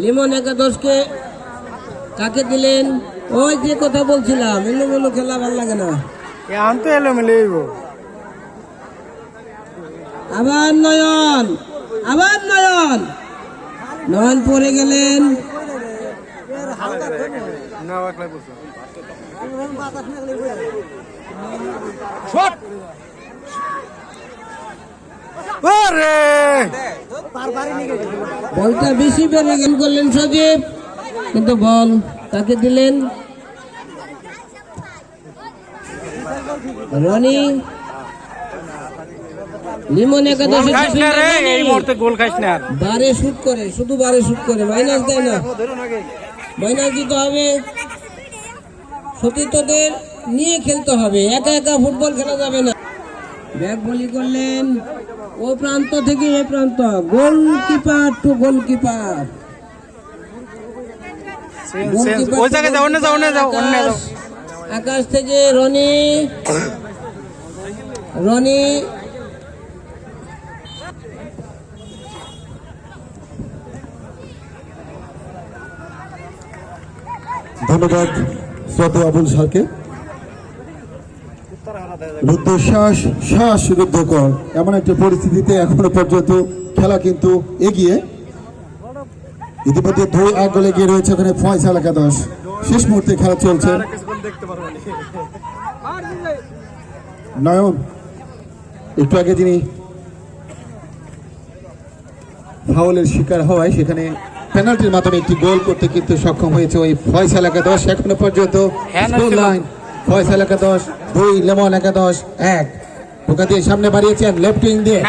লিমন একাদশকে কাকে দিলেন? ওই যে কথা বলছিলাম এলোমেলো খেলা ভালো লাগে না। এখন তো এলো মিলে আবার নয়ন আবার নয়ন। নয়ন পড়ে গেলেন। বলটা বেশি বেড়ে গেল করলেন সজীব কিন্তু বল তাকে দিলেন? রনি লিমন একাদশে খাইস না রে এই মুহূর্তে গোল খাইস না। বারে শুট করে শুধু বারে শুট করে মাইনাস দেয় না। মাইনাস দিতে হবে। সতীর্থদের নিয়ে খেলতে হবে। একা একা ফুটবল খেলা যাবে না। ব্যাক বলি করলেন। ও প্রান্ত থেকে এ প্রান্ত। Goalkeeper to goalkeeper. ওই জায়গায় যাও অন্য যাও অন্য যাও অন্য যাও। আকাশ থেকে রনি। রনি। ধন্যবাদ শ্রদ্ধা আবুল স্যারকে। রুদ্ধশ্বাস শ্বাস রুদ্ধকর এমন একটা পরিস্থিতিতে এখনও পর্যন্ত খেলা কিন্তু এগিয়ে। ইতিমধ্যে দুই এক গোলে এগিয়ে রয়েছে ওখানে ফয়সাল একাদশ। শেষ মুহূর্তে খেলা চলছে। নয়ন একটু আগে যিনি ফাউলের শিকার হওয়ায় সেখানে পেনাল্টির মাধ্যমে একটি গোল করতে কিন্তু সক্ষম হয়েছে ওই ফয়সাল একাদশ। এখনও পর্যন্ত হ্যাঁ। লাইন ফয়সাল একাদশ দুই লেমন একাদশ এক। ঢোকা দিয়ে সামনে বাড়িয়েছেন লেফট উইং দিয়ে।